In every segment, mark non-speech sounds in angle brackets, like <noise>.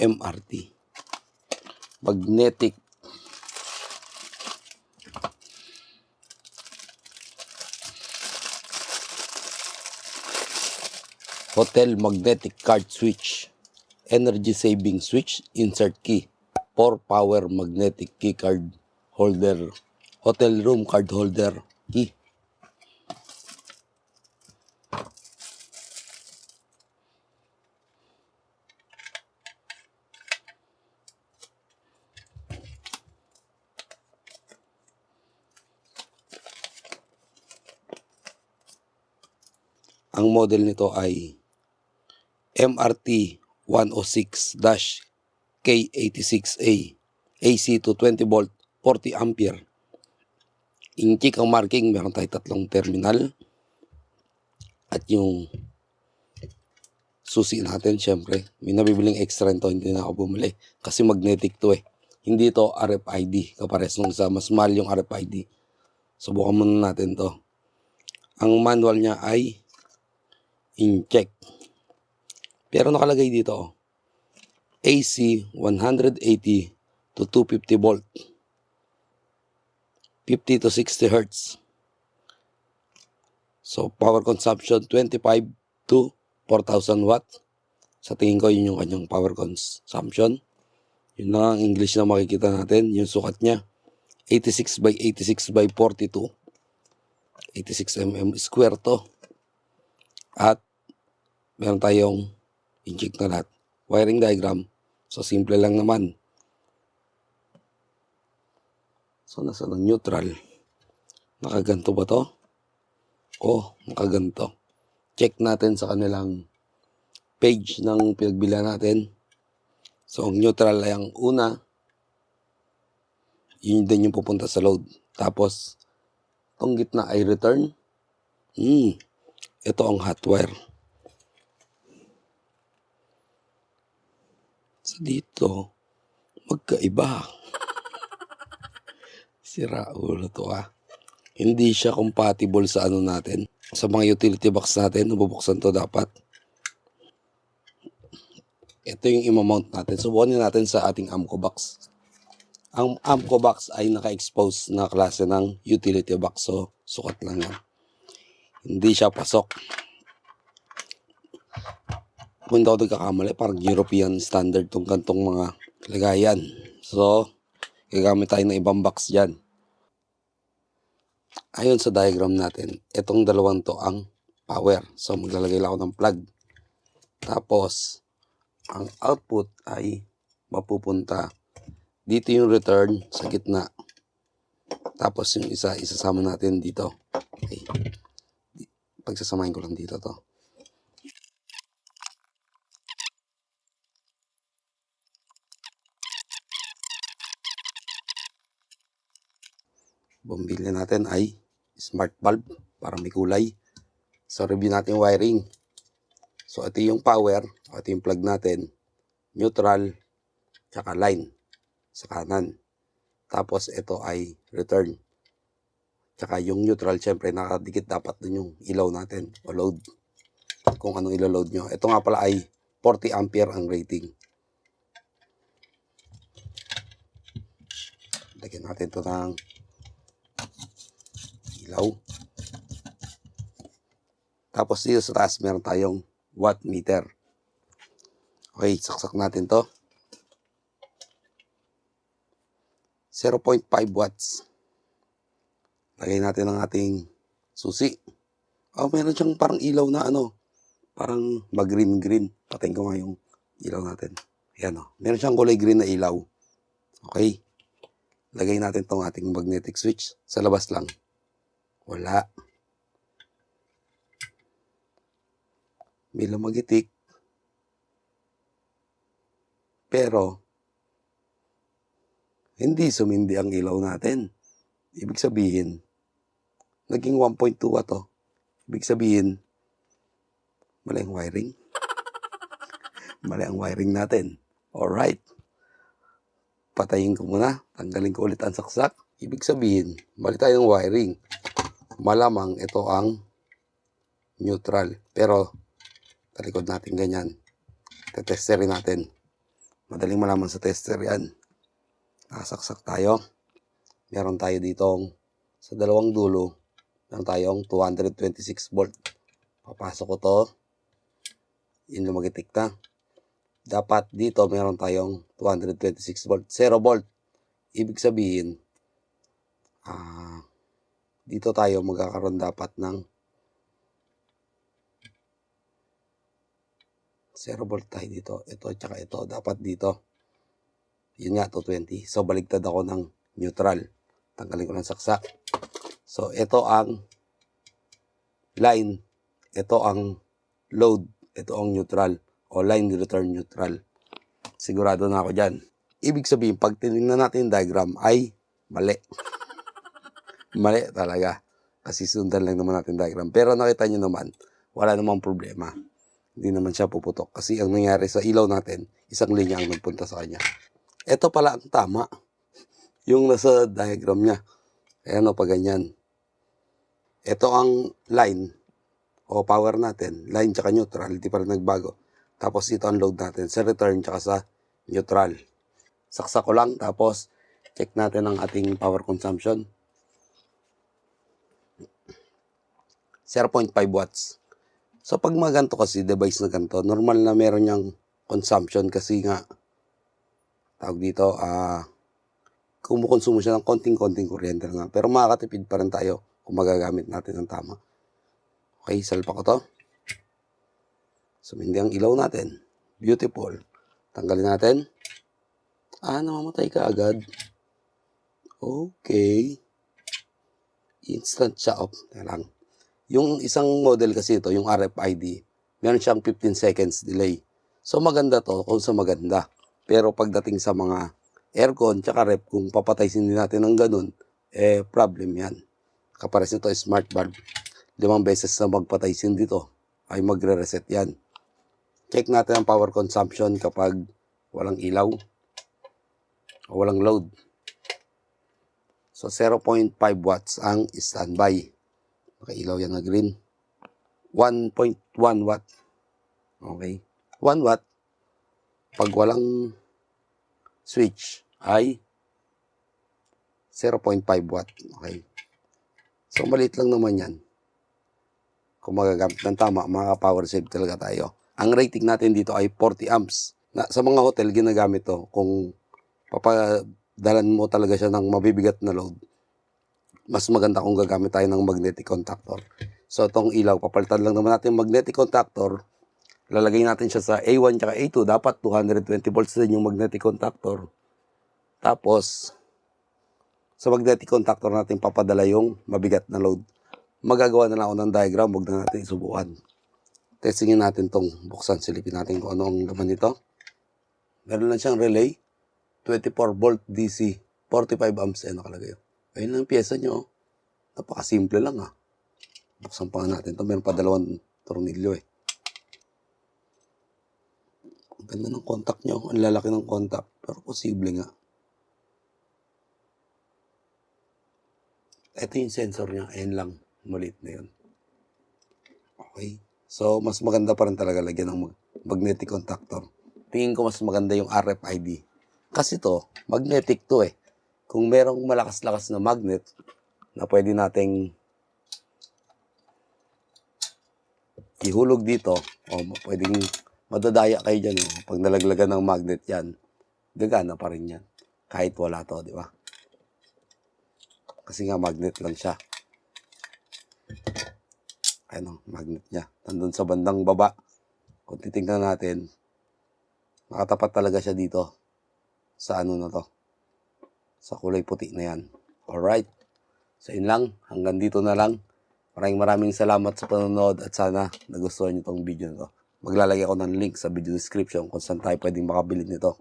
MRT. Magnetic Hotel Magnetic Card Switch. Energy saving switch. Insert key. 4 power magnetic key card holder. Hotel room card holder key. Ang model nito ay MRT 106-K86A AC to 20 volt 40 ampere. Inchik ang marking, meron tayo tatlong terminal. At yung susi natin, syempre, may nabibiling extra nito, hindi na ako bumili. Kasi magnetic to eh. Hindi to RFID, kapares nung isa, mas mahal yung RFID. Subukan muna natin to. Ang manual niya ay in-check. Pero nakalagay dito, AC 180 to 250 volt. 50 to 60 hertz. So, power consumption 25 to 4,000 watt. Sa tingin ko, yun yung kanyang power consumption. Yun lang ang English na makikita natin. Yung sukat niya, 86 by 86 by 42. 86 mm square to. At meron tayong inject na lahat. Wiring diagram. So, simple lang naman. So, nasa ng neutral. Nakaganto ba to? Oh, nakaganto. Check natin sa kanilang page ng pinagbila natin. So, ang neutral ay ang una. Yun din yung pupunta sa load. Tapos, itong gitna ay return. Hmm, ito ang hot wire. Dito, magkaiba. <laughs> Sira ulo to ah. Hindi siya compatible sa ano natin. Sa mga utility box natin, nabubuksan to dapat. Ito yung imamount natin. Subukan natin sa ating Amco box. Ang Amco box ay naka-expose na klase ng utility box. So, sukat lang yan. Hindi siya pasok. Kung ako nagkakamali, parang European standard tong kantong mga lagayan. So, gagamit tayo ng ibang box dyan. Ayon sa diagram natin, itong dalawang to ang power. So, maglalagay lang ako ng plug. Tapos, ang output ay mapupunta dito yung return sa gitna. Tapos yung isa, isasama natin dito. Okay. Pagsasamahin ko lang dito to. Bumili natin ay smart bulb para may kulay. So, review natin wiring. So, ito yung power. Ito yung plug natin. Neutral. Tsaka line. Sa kanan. Tapos, ito ay return. Tsaka yung neutral, syempre, nakadikit dapat dun yung ilaw natin o load. Kung anong ilo-load nyo. Ito nga pala ay 40 ampere ang rating. Lagyan natin ito ng ilaw. Tapos dito sa taas meron tayong watt meter. Okay, saksak natin to. 0.5 watts. Lagay natin ang ating susi. Oh, meron siyang parang ilaw na ano. Parang mag-green-green. Patayin ko nga yung ilaw natin. Ayan o. Meron siyang kulay green na ilaw. Okay. Lagay natin tong ating magnetic switch. Sa labas lang. Wala. May lumagitik. Pero, hindi sumindi ang ilaw natin. Ibig sabihin, naging 1.2 watt to. Ibig sabihin, mali ang wiring. mali ang wiring natin. Alright. Patayin ko muna. Tanggalin ko ulit ang saksak. Ibig sabihin, mali tayo ng wiring malamang ito ang neutral. Pero, talikod natin ganyan. Tetesterin natin. Madaling malaman sa tester yan. Nakasaksak tayo. Meron tayo ditong sa dalawang dulo. Meron tayong 226 volt. Papasok ko to. Yun lumagitik na. Dapat dito meron tayong 226 volt. 0 volt. Ibig sabihin, ah, dito tayo magkakaroon dapat ng 0 volt tayo dito. Ito tsaka ito. Dapat dito. Yun nga, 220. So, baligtad ako ng neutral. Tanggalin ko ng saksak. So, ito ang line. Ito ang load. Ito ang neutral. O line return neutral. Sigurado na ako dyan. Ibig sabihin, pag tinignan natin yung diagram, ay mali. Mali talaga. Kasi sundan lang naman natin diagram. Pero nakita nyo naman, wala namang problema. Hindi naman siya puputok. Kasi ang nangyari sa ilaw natin, isang linya ang nagpunta sa kanya. Ito pala ang tama. Yung nasa diagram niya. Ayan o, pa ganyan. Ito ang line o power natin. Line tsaka neutral, hindi pa nagbago. Tapos ito ang load natin sa return tsaka sa neutral. Saksak ko lang, tapos check natin ang ating power consumption. 0.5 watts. So pag mga ganito kasi, device na ganito, normal na meron niyang consumption kasi nga, tawag dito, ah, kumukonsumo siya ng konting-konting kuryente lang. Pero makakatipid pa rin tayo kung magagamit natin ng tama. Okay, salpa ko to. Sumindi ang ilaw natin. Beautiful. Tanggalin natin. Ah, namamatay ka agad. Okay. Instant siya off. Teka lang. Yung isang model kasi ito, yung RFID, meron siyang 15 seconds delay. So maganda to kung sa maganda. Pero pagdating sa mga aircon tsaka rep, kung papataysin din natin ng ganun, eh problem yan. Kapares nito smart bulb. Limang beses na magpataysin dito ay magre-reset yan. Check natin ang power consumption kapag walang ilaw o walang load. So 0.5 watts ang standby. Nakailaw yan na green. 1.1 watt. Okay. 1 watt. Pag walang switch ay 0.5 watt. Okay. So maliit lang naman yan. Kung magagamit ng tama, makaka-power save talaga tayo. Ang rating natin dito ay 40 amps. Na, sa mga hotel, ginagamit to kung papadalan mo talaga siya ng mabibigat na load mas maganda kung gagamit tayo ng magnetic contactor. So, itong ilaw, papalitan lang naman natin yung magnetic contactor. Lalagay natin siya sa A1 at A2. Dapat 220 volts din yung magnetic contactor. Tapos, sa magnetic contactor natin papadala yung mabigat na load. Magagawa na lang ako ng diagram, huwag na natin subukan. Testingin natin tong buksan, silipin natin kung ano ang laman nito. Meron lang siyang relay, 24 volt DC, 45 amps, eh, nakalagay. Ayun lang ang pyesa nyo. Napakasimple lang ah. Buksan pa natin ito. Meron pa dalawang tornilyo eh. Ang ganda ng contact nyo. Ang lalaki ng contact. Pero posible nga. Ito yung sensor niya. Ayan lang. Maliit na yun. Okay. So, mas maganda pa rin talaga lagyan ng mag- magnetic contactor. Tingin ko mas maganda yung RFID. Kasi to, magnetic to eh kung merong malakas-lakas na magnet na pwede nating ihulog dito, o pwedeng madadaya kayo dyan, o, pag nalaglagan ng magnet yan, gagana pa rin yan. Kahit wala to, di ba? Kasi nga magnet lang siya. Ayun o, magnet niya. Nandun sa bandang baba. Kung titingnan natin, nakatapat talaga siya dito sa ano na to sa kulay puti na yan. Alright. So yun lang. Hanggang dito na lang. Maraming maraming salamat sa panonood at sana nagustuhan nyo itong video na. Maglalagay ako ng link sa video description kung saan tayo pwedeng makabili nito.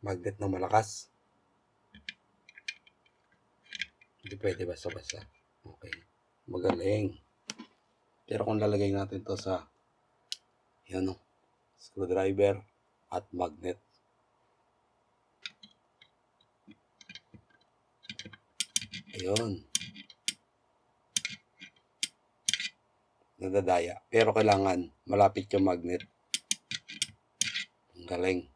Magnet na malakas. Hindi pwede basta-basta. Okay. Magaling. Pero kung lalagay natin to sa yan o, screwdriver at magnet. Ayun. Nadadaya. Pero kailangan malapit yung magnet. Ang galing.